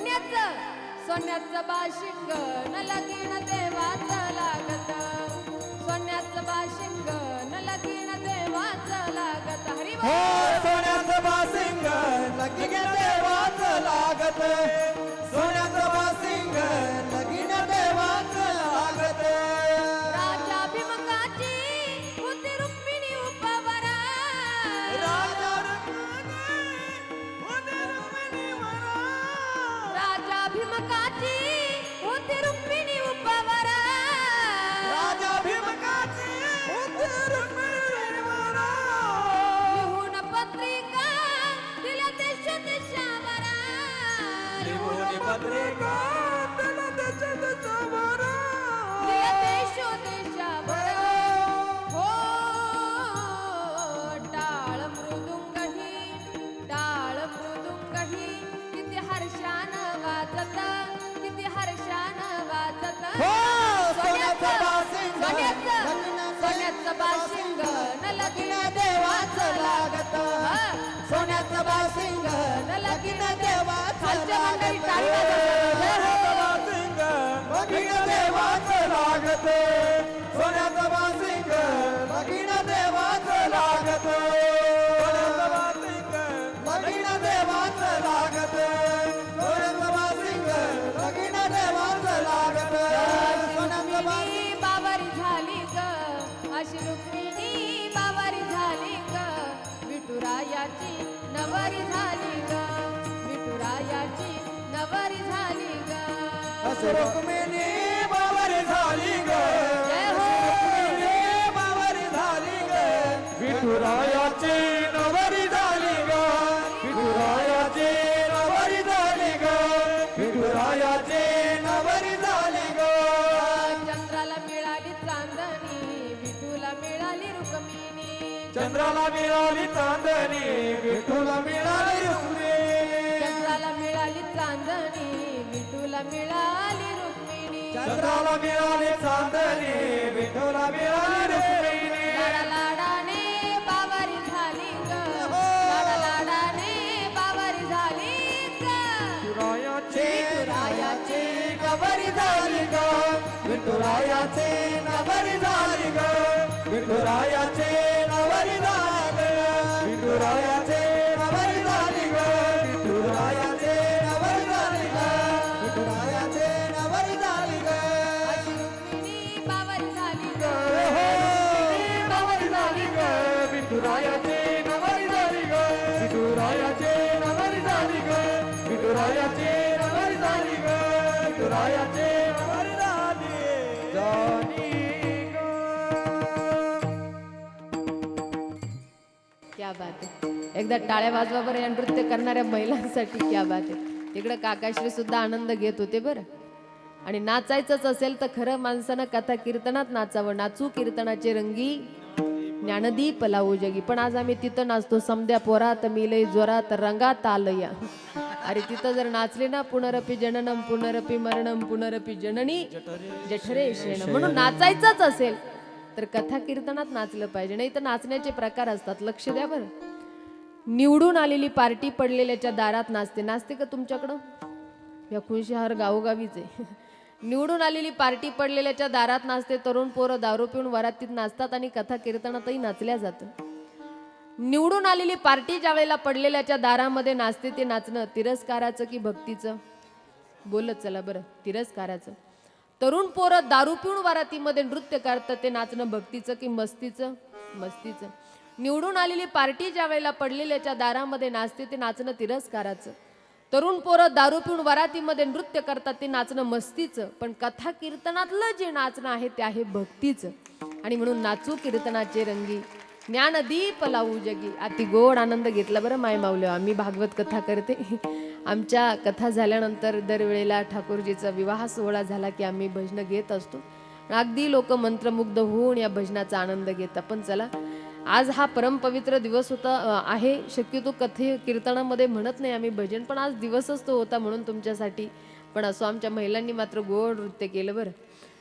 सोन्याच सोन्याच बाशिंग न लगीन देवाच लागत. सोन्याच बाशिंग न लगीन देवाच लागत. हरी भीमकाची होती रुक्मिणी उपवरा राजा भीमकाची होते रुक्मिणीवरा. लिहून पत्रिका दिल्या देश देशावरा लिहून पत्रिका बाशिंग न लगीन देवाचं लागत हा. सोन्याचं बासिंग न लगीन देवाचं लागत. टाळी वाजवतात. लगीन देवाचं लागत सोन्याचं बासिंग लगीन देवाचं लागत रुक्मिणी बावरी झाली ग. हो. रुक्मिणी बावरी झाली ग. विठुरायाची नवरी झाली ग. विठुरायाची नवरी झाली ग. विठुरायाची नवरी झाली ग. चंद्राला मिळाली चांदणी विठूला मिळाली रुक्मिणी. चंद्राला मिळाली चांदणी विठूला मिळाली रुक्मिणी. चंद्राला मिळाली चांदणी विठूला मिळाली चंद्राला मिळाली चांदणी विठूला मिळाली रुक्मिणी लाडा लाडाने बावारी झाली ग. लाडा लाडाने बावारी झाली ग. विठुरायाची विठुरायाची नवरी झाली ग. विठुरायाची नवरी झाली ग. विठुरायाची क्या बात आहे एकदा टाळ्या वाजवा बरं या नृत्य करणाऱ्या महिलांसाठी क्या बात आहे तिकडं काकाश्री सुद्धा आनंद घेत होते बरं. आणि नाचायचंच असेल तर खरं माणसानं कथा कीर्तनात नाचावं. नाचू कीर्तनाचे रंगी ज्ञानदीप लावू जगी. पण आज आम्ही तिथं नाचतो. समद्या पोरात मिलय जोरात रंगात आलया. अरे तिथं जर नाचले ना पुनरपी जननम पुनरपी मरणम पुनरपी जननी जठरे शेण. म्हणून नाचायचंच असेल तर कथा कीर्तनात नाचलं पाहिजे. नाही तर नाचण्याचे प्रकार असतात. लक्ष द्या बरं. निवडून आलेली पार्टी पडलेल्याच्या दारात नाचते. नाचते का तुमच्याकडं? या खुशहार गावोगावीच आहे. निवडून आलेली पार्टी पडलेल्याच्या दारात नाचते. तरुण पोरं दारू पिऊन वरातीत नाचतात आणि कथा कीर्तनातही नाचल्या जातं. निवडून आलेली पार्टी ज्या वेळेला पडलेल्याच्या दारामध्ये नाचते ते नाचणं तिरस्काराचं की भक्तीचं? बोलत चला बरं तिरस्काराचं. तरुण पोरं दारू पिऊन वरातीमध्ये नृत्य करतात ते नाचणं भक्तीचं की मस्तीचं? मस्तीचं. निवडून आलेली पार्टी ज्या वेळेला पडलेल्याच्या दारामध्ये नाचते ते नाचणं तिरस्काराचं. तरुण पोरं दारू पिऊन वरातीमध्ये नृत्य करतात ते नाचणं मस्तीचं. पण कथा कीर्तनातलं जे नाचणं आहे ते आहे भक्तीचं. आणि म्हणून नाचू कीर्तनाचे रंगी. ज्ञानदीप लावू जगी. अति गोड आनंद घेतला बरं माय माऊले. आम्ही भागवत कथा करते. आमच्या कथा झाल्यानंतर दरवेळेला ठाकूरजीचा विवाह सोहळा झाला की आम्ही भजनं घेत असतो. अगदी लोक मंत्रमुग्ध होऊन या भजनाचा आनंद घेतात. पण चला आज हा परमपवित्र दिवस होता आहे. शक्यतो कथे कीर्तनामध्ये म्हणत नाही आम्ही भजन पण आज दिवसच तो होता म्हणून तुमच्यासाठी पण असो आमच्या महिलांनी मात्र गोड नृत्य केलं बरं.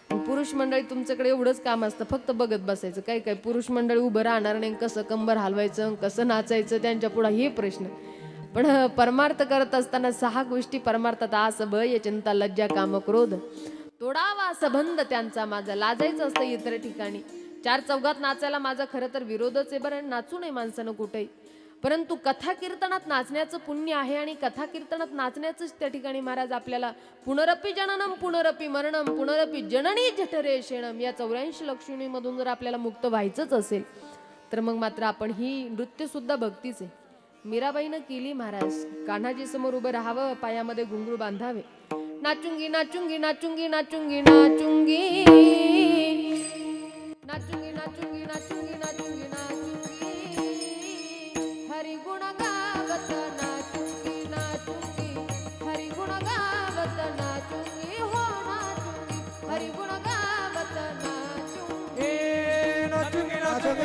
पुरुष मंडळी तुमच्याकडे एवढंच काम असतं. फक्त बघत बसायचं. काय काय पुरुष मंडळी उभं राहणार नाही. कसं कंबर हलवायचं कसं नाचायचं त्यांच्या पुढं हे प्रश्न. पण परमार्थ करत असताना सहा गोष्टी परमार्थात आस भय चिंता लज्जा काम क्रोध. तोडावा सबंध त्यांचा माझा. लाजायचं असतं इतर ठिकाणी. चार चौघात नाचायला माझा खरं तर विरोधच आहे बरं. नाचू नये माणसानं कुठेही. परंतु कथा कीर्तनात नाचण्याचं पुण्य आहे आणि कथा कीर्तनात नाचण्याचंच त्या ठिकाणी महाराज आपल्याला पुनरपी जननम पुनरपी मरणम पुनरपी जननी जठरे शेणम या चौऱ्याऐंशी लक्ष्मीमधून जर आपल्याला मुक्त व्हायचंच असेल तर मग मात्र आपण ही नृत्य सुद्धा भक्तीच आहे. मीराबाईनं केली महाराज. कान्हाजी समोर उभं राहावं पायामध्ये घुंगरू बांधावे. नाचुंगी नाचुंगी नाचुंगी नाचुंगी नाचुंगी.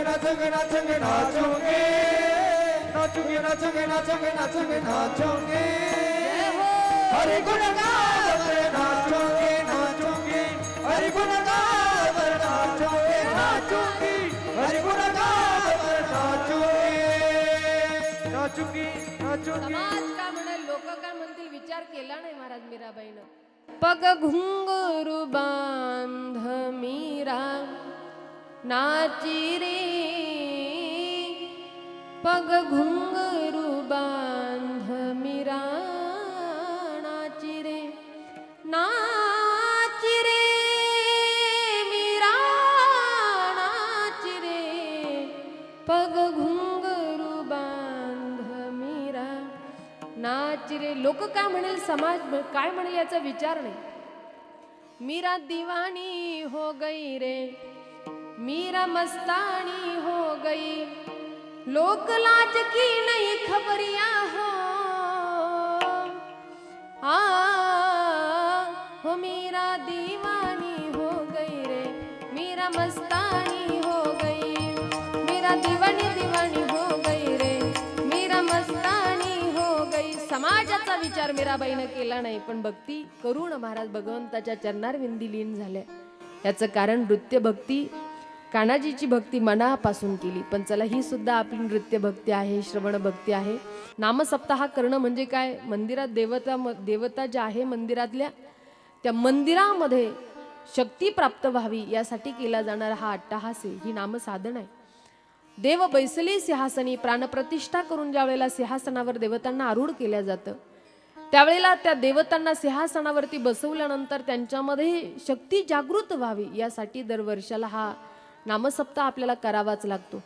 नाचूंगे नाचूंगे नाचूंगे नाचूंगे नाचूंगे नाचूंगे नाचूंगे नाचूंगे नाचूंगे हरे गुणगान हो हरि हरे गुणगान नाचूंगे नाचूंगे हरे गुणगान गावत नाचूंगे नाचूंगे हरि गुण गावत समाज काय म्हणेल लोक काय म्हणतील विचार केला नाही महाराज मीराबाईनं. पग घुंगरू बांध मीरा. नाची रे पग घुंगरू बांध मीरा नाची रे नाची रे मीरा नाची रे पग घुंगरू बांध मीरा नाची रे लोक काय म्हणेल समाज काय म्हणेल याचा विचार नाही. मीरा दिवानी हो गई रे मीरा मस्तानी हो गई। लोक लाज की नहीं खबरिया हो। आ हो मीरा दीवानी हो गई रे। मीरा मस्तानी हो गई। मीरा दीवानी दीवानी हो गई रे। मीरा मस्तानी हो गई। समाजाचा विचार मीराबाईनं केला नाही पण भक्ती करून महाराज भगवंताच्या चरणार विंदी लीन झाल्या. याचं कारण नृत्य भक्ती कानाजीची भक्ती मनापासून केली. पण चला ही सुद्धा आपली नृत्य भक्ती आहे श्रवण भक्ती आहे. नामसप्ताह करणं म्हणजे काय? मंदिरात देवता देवता ज्या आहे मंदिरातल्या त्या मंदिरामध्ये शक्ती प्राप्त व्हावी यासाठी केला जाणारा हा अट्टहास आहे. ही नामसाधन आहे. देव बैसली सिंहासनी प्राणप्रतिष्ठा करून ज्या वेळेला सिंहासनावर देवतांना आरूढ केल्या जातं त्यावेळेला त्या देवतांना सिंहासनावरती बसवल्यानंतर त्यांच्यामध्ये शक्ती जागृत व्हावी यासाठी दरवर्षाला हा नामसप्ताह आपल्याला करावाच लागतो.